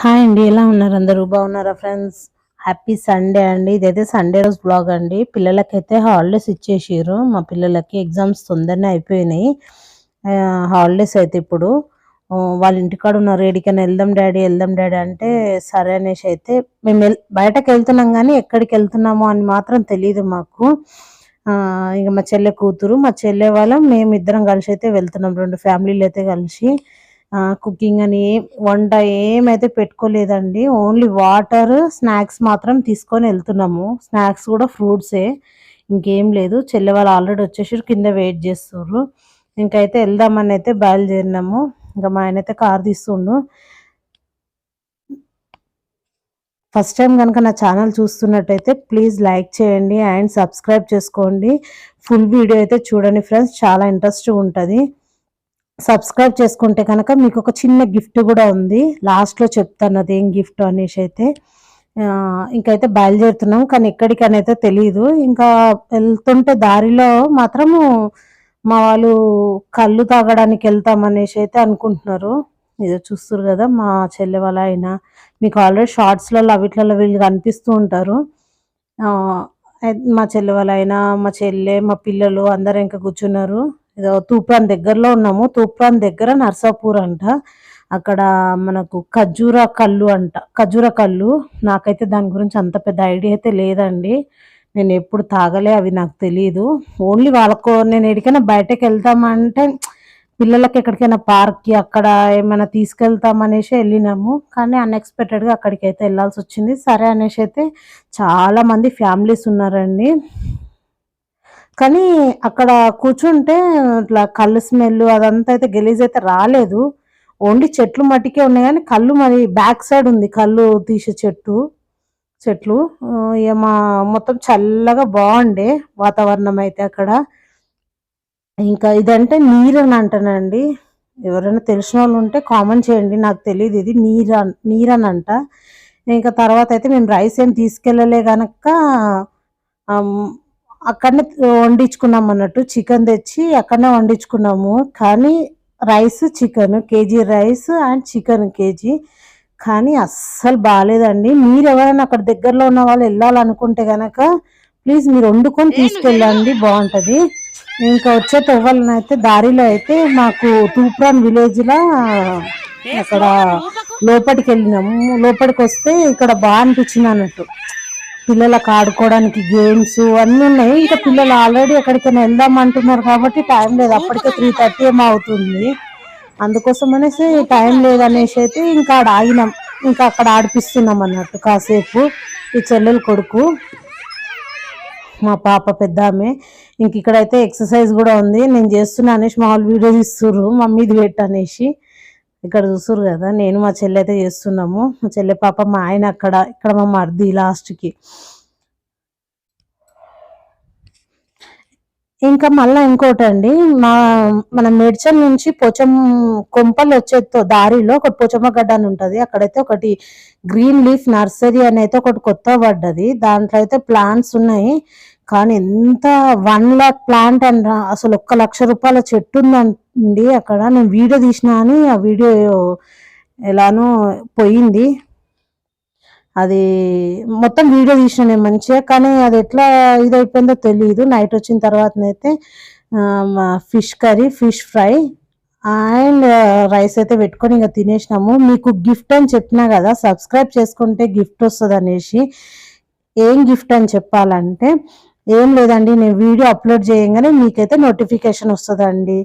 Hi అండి ఎలా ఉన్నారు అందరూ? బాగున్నారా ఫ్రెండ్స్? హ్యాపీ సండే అండి. ఇదైతే సండే రోజు బ్లాగ్ అండి. పిల్లలకైతే హాలిడేస్ ఇచ్చేసారు మా పిల్లలకి ఎగ్జామ్స్ తొందరనే అయిపోయినాయి. హాలిడేస్ అయితే ఇప్పుడు. వాళ్ళ ఇంటికాడ ఉన్నారు. ఏడికైనా వెళ్దాం డాడీ వెళ్దాం డాడీ అంటే సరే అనేసి అయితే మేము బయటకు వెళ్తున్నాం కానీ ఎక్కడికి వెళ్తున్నామో అని మాత్రం తెలియదు మాకు. ఇంకా ఇక మా చెల్లె కూతురు మా చెల్లె వాళ్ళం మేము ఇద్దరం కలిసి అయితే వెళ్తున్నాం. రెండు ఫ్యామిలీలు అయితే కలిసి. కుకింగ్ అని ఏం వంట ఏమైతే పెట్టుకోలేదండి. ఓన్లీ వాటర్ స్నాక్స్ మాత్రం తీసుకొని వెళ్తున్నాము. స్నాక్స్ కూడా ఫ్రూట్సే ఇంకేం లేదు. చెల్లె వాళ్ళు ఆల్రెడీ వచ్చేసి కింద వెయిట్ చేస్తున్నారు ఇంకైతే వెళ్దామని అయితే బయలుదేరినాము. ఇంకా మా ఆయన అయితే కార్ తీస్తుండు. ఫస్ట్ టైం కనుక నా ఛానల్ చూస్తున్నట్టయితే ప్లీజ్ లైక్ చేయండి అండ్ సబ్స్క్రైబ్ చేసుకోండి. ఫుల్ వీడియో అయితే చూడండి ఫ్రెండ్స్ చాలా ఇంట్రెస్ట్ ఉంటుంది. సబ్స్క్రైబ్ చేసుకుంటే కనుక మీకు ఒక చిన్న గిఫ్ట్ కూడా ఉంది. లాస్ట్లో చెప్తాను అదేం గిఫ్ట్ అనేసి అయితే ఇంకైతే బయలుదేరుతున్నాం. కానీ ఎక్కడికనైతే తెలియదు ఇంకా వెళ్తుంటే దారిలో మాత్రము మా వాళ్ళు కళ్ళు తాగడానికి వెళ్తాం అనేసి అయితే అనుకుంటున్నారు. ఏదో చూస్తారు కదా మా చెల్లె వాళ్ళ అయినా మీకు ఆల్రెడీ షార్ట్స్లలో అవిట్లలో వీళ్ళు కనిపిస్తూ ఉంటారు. మా చెల్లె వాళ్ళ అయినా మా చెల్లె మా పిల్లలు అందరూ ఇంకా కూర్చున్నారు. ఏదో తూప్రాన్ దగ్గరలో ఉన్నాము. తూప్రాన్ దగ్గర నర్సాపూర్ అంట. అక్కడ మనకు ఖజూర కళ్ళు అంట. ఖజూర కళ్ళు. నాకైతే దాని గురించి అంత పెద్ద ఐడియా అయితే లేదండి. నేను ఎప్పుడు తాగలే అవి నాకు తెలియదు ఓన్లీ వాళ్ళకు నేను ఎక్కడికైనా బయటకు వెళ్తామంటే పిల్లలకి ఎక్కడికైనా పార్క్కి అక్కడ ఏమైనా తీసుకెళ్తామనేసి వెళ్ళినాము. కానీ అన్ఎక్స్పెక్టెడ్గా అక్కడికి అయితే వెళ్ళాల్సి వచ్చింది. సరే అనేసి అయితే చాలామంది ఫ్యామిలీస్ ఉన్నారండి. కానీ అక్కడ కూర్చుంటే ఇట్లా కళ్ళు స్మెల్ అదంతా అయితే గలీజ్ అయితే రాలేదు. ఓన్లీ చెట్లు మట్టికే ఉన్నాయి కానీ కళ్ళు మరి బ్యాక్ సైడ్ ఉంది. కళ్ళు తీసే చెట్టు చెట్లు. ఇక మా మొత్తం చల్లగా బాగుండే వాతావరణం అయితే అక్కడ. ఇంకా ఇదంటే నీరు అని అంటానండి. ఎవరైనా తెలిసిన వాళ్ళు ఉంటే కామెంట్ చేయండి. నాకు తెలియదు ఇది నీరు అన్- నీరు అని అంట. ఇంకా తర్వాత అయితే మేము రైస్ ఏం తీసుకెళ్ళలే కనుక అక్కడనే వండించుకున్నాం అన్నట్టు. చికెన్ తెచ్చి అక్కడనే వండించుకున్నాము. కానీ rice chicken KG rice and chicken KG. కానీ అస్సలు బాగాలేదండి. మీరు ఎవరైనా అక్కడ దగ్గరలో ఉన్న వాళ్ళు వెళ్ళాలనుకుంటే గనక ప్లీజ్ మీరు వండుకొని తీసుకెళ్ళండి బాగుంటది. ఇంకా వచ్చే తవ్వాలని అయితే దారిలో అయితే మాకు తూప్రాన్ విలేజ్ లా అక్కడ లోపలికి వెళ్ళినాము. లోపలికి వస్తే ఇక్కడ బాగా అనిపించింది అన్నట్టు. పిల్లలకు ఆడుకోవడానికి గేమ్స్ అన్నీ ఉన్నాయి. ఇంకా పిల్లలు ఆల్రెడీ ఎక్కడికైనా వెళ్దాం అంటున్నారు కాబట్టి టైం లేదు. అప్పటికే త్రీ థర్టీ ఏమో అవుతుంది. అందుకోసం అనేసి టైం లేదనేసి అయితే ఇంకా ఆడ ఆగినాం. ఇంకా అక్కడ ఆడిపిస్తున్నాం అన్నట్టు కాసేపు. ఈ చెల్లెలు కొడుకు మా పాప పెద్ద ఆమె. ఇంక ఇక్కడైతే ఎక్సర్సైజ్ కూడా ఉంది. నేను చేస్తున్నా అనేసి మా వాళ్ళు వీడియో తీస్తుర్రు మమ్మీది పెట్టు అనేసి. ఇక్కడ చూస్తుర్రు కదా నేను మా చెల్లె అయితే చేస్తున్నాము. మా చెల్లె పాప మా ఆయన అక్కడ ఇక్కడ మా మర్ది లాస్ట్కి. ఇంకా మళ్ళీ ఇంకోటి అండి మా మన మేడ్చల్ నుంచి పోచం కొంపలు వచ్చేతో దారిలో ఒక పోచమ్మ గడ్డ అని ఉంటుంది. అక్కడైతే ఒకటి గ్రీన్ లీఫ్ నర్సరీ అని అయితే ఒకటి కొత్త పడ్డది. దాంట్లో అయితే ప్లాంట్స్ ఉన్నాయి. కానీ ఎంత వన్ ల్యాక్ ప్లాంట్ అండ్ అసలు ఒక్క లక్ష రూపాయల చెట్టు ఉందండి అక్కడ. నేను వీడియో తీసిన అని ఆ వీడియో ఎలానో పోయింది. అది మొత్తం వీడియో తీసిన నేను మంచిగా కానీ అది ఎట్లా ఇదైపోయిందో తెలియదు నైట్ వచ్చిన తర్వాతనైతే fish curry fish fry and rice అయితే పెట్టుకొని ఇంకా తినేసినాము. మీకు గిఫ్ట్ అని చెప్పినా కదా సబ్స్క్రైబ్ చేసుకుంటే గిఫ్ట్ వస్తుంది అనేసి ఏం గిఫ్ట్ అని చెప్పాలంటే ఏం లేదండి నేను వీడియో అప్లోడ్ చేయగానే మీకైతే నోటిఫికేషన్ వస్తుందండి.